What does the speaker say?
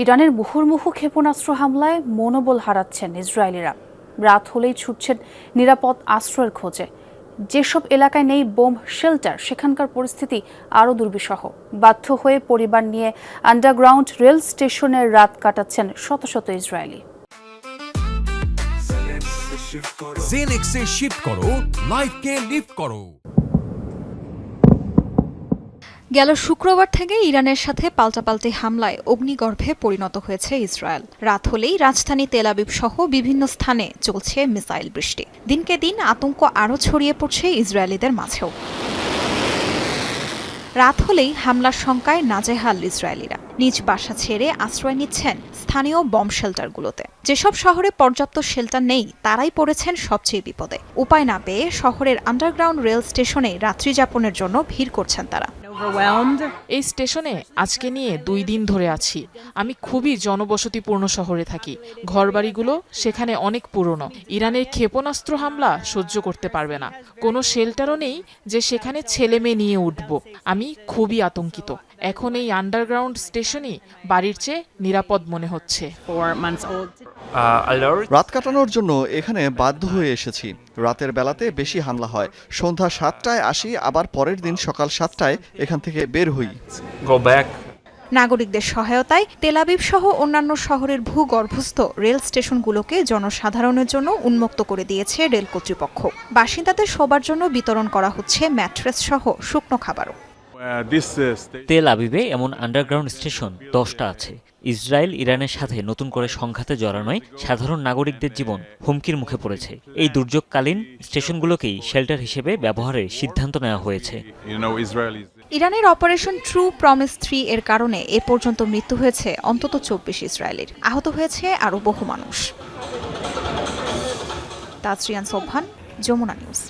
ইরানের মুহুর্মুহু ক্ষেপণাস্ত্র হামলায় মনোবল হারাচ্ছেন ইসরায়েলিরা। রাত হলেই ছুটছেন নিরাপদ আশ্রয়ের খোঁজে। যেসব এলাকায় নেই বোম, শেল্টার, সেখানকার পরিস্থিতি আরও দুর্বিষহ। বাধ্য হয়ে পরিবার নিয়ে আন্ডারগ্রাউন্ড রেল স্টেশনের রাত কাটাচ্ছেন শত শত ইসরায়েলি। জেনেক্সে শিফট করো লাইফকে লিফট করো। গেল শুক্রবার থেকে ইরানের সাথে পাল্টাপাল্টি হামলায় অগ্নিগর্ভে পরিণত হয়েছে ইসরায়েল। রাত হলেই রাজধানী তেলাবিব সহ বিভিন্ন স্থানে চলছে মিসাইল বৃষ্টি। দিনকে দিন আতঙ্ক আরও ছড়িয়ে পড়ছে ইসরায়েলিদের মাঝেও। রাত হলেই হামলার শঙ্কায় নাজেহাল ইসরায়েলিরা। নিজ বাসা ছেড়ে আশ্রয় নিচ্ছেন স্থানীয় বম শেল্টারগুলোতে। যেসব শহরে পর্যাপ্ত শেল্টার নেই, তারাই পড়েছেন সবচেয়ে বিপদে। উপায় না পেয়ে শহরের আন্ডারগ্রাউন্ড রেল স্টেশনে রাত্রিযাপনের জন্য ভিড় করছেন তারা. এই স্টেশনে আজকে নিয়ে দুই দিন ধরে আছি। আমি খুবই জনবসতিপূর্ণ শহরে থাকি। ঘরবাড়িগুলো সেখানে অনেক পুরনো। ইরানের ক্ষেপণাস্ত্র হামলা সহ্য করতে পারবে না। কোনো শেল্টারও নেই যে সেখানে ছেলে মেয়ে নিয়ে উঠব। আমি খুবই আতঙ্কিত। এখন এই আন্ডারগ্রাউন্ড স্টেশনই বাড়ির চেয়ে নিরাপদ মনে হচ্ছে। Old. রাত কাটানোর জন্য এখানে বাধ্য হয়ে এসেছি। রাতের বেলাতে বেশি হামলা হয়। সন্ধ্যা সাতটায় আসি আবার পরের দিন সকাল সাতটায় এখান থেকে বের হই। নাগরিকদের সহায়তায় তেলাবিব সহ অন্যান্য শহরের ভূগর্ভস্থ রেল স্টেশনগুলোকে জনসাধারণের জন্য উন্মুক্ত করে দিয়েছে রেল কর্তৃপক্ষ। বাসিন্দাদের সবার জন্য বিতরণ করা হচ্ছে ম্যাট্রেস সহ শুকনো খাবারও। তেল আবিবে এমন আন্ডারগ্রাউন্ড স্টেশন দশটা আছে। ইসরায়েল ইরানের সাথে নতুন করে সংঘাতে জড়ানোয় সাধারণ নাগরিকদের জীবন হুমকির মুখে পড়েছে। এই দুর্যোগকালীন স্টেশনগুলোকেই শেল্টার হিসেবে ব্যবহারের সিদ্ধান্ত নেওয়া হয়েছে। ইরানের অপারেশন ট্রু প্রমিস থ্রি এর কারণে এ পর্যন্ত মৃত্যু হয়েছে অন্তত চব্বিশ ইসরায়েলের। আহত হয়েছে আরও বহু মানুষ। তাজরিয়ান সোবহান যমুনা নিউজ।